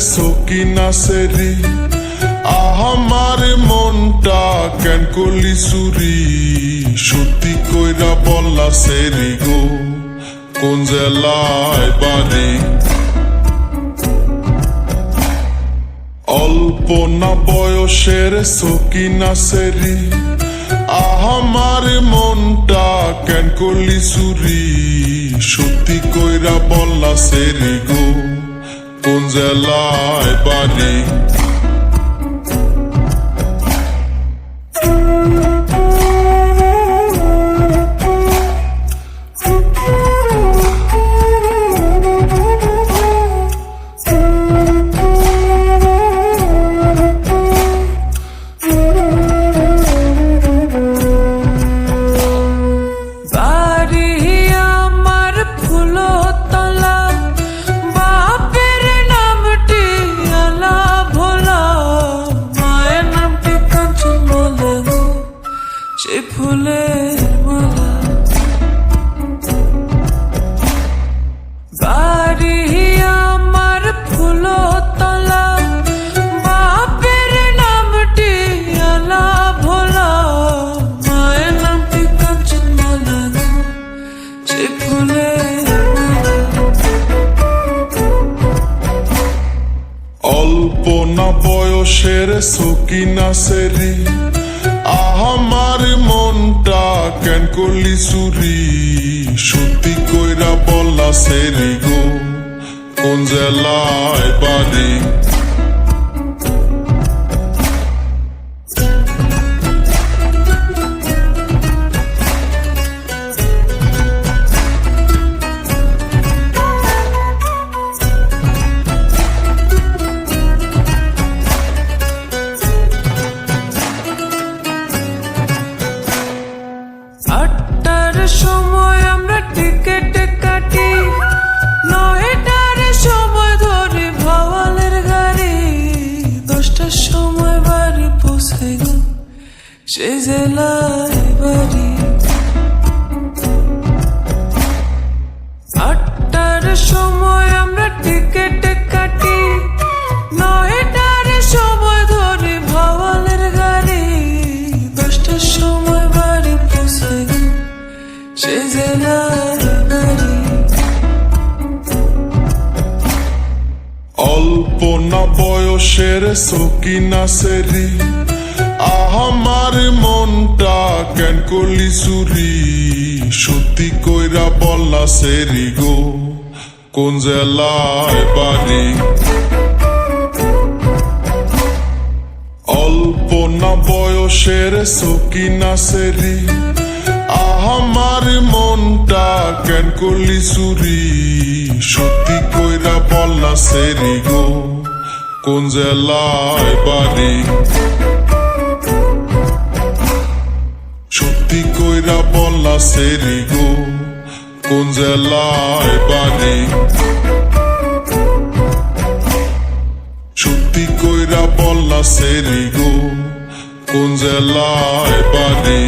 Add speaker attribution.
Speaker 1: সকিনা সেরি। আহামার মনটা কেন করলি চুরি? সত্যি কইরা বললা সেরি গো, কোন জেলায় বাড়ি? অল্প না বয়সের সকিনা সেরি। আহামার মনটা কেন করলি চুরি? সত্যি কইরা বললা সেরি গো। কোন জেলায় বাড়ি না বয়সের সকিনা সেরি। আহামার মনটা কেন করলি চুরি? সত্যি কইরা বলা সেরি গো। কোন জেলায় বাড়ি?
Speaker 2: জেলায় বাড়ি। আটটার সময় আমরা টিকিট কাটি, নয়টার সময় ধরি ভাওয়ালের গাড়ি। দশটার সময় বাড়ি পৌঁছে সে জেলার গাড়ি
Speaker 1: অল্প না বয়সের সকিনা সেরি আহামার মনটা কেন করলি চুরি? সত্যি কইরা বললা সেরি গো, কোন জেলায় বাড়ি? অল্প না বয়সের সকিনা সেরি। আহামার মনটা কেন করলি চুরি? সত্যি কইরা বললা সেরি গো, কোন জেলায় বাড়ি? সত্যি কইরা বললা সেরি গো, কোন জেলায় বাড়ি? সত্যি কইরা বললা সেরি গো, কোন জেলায় বাড়ি?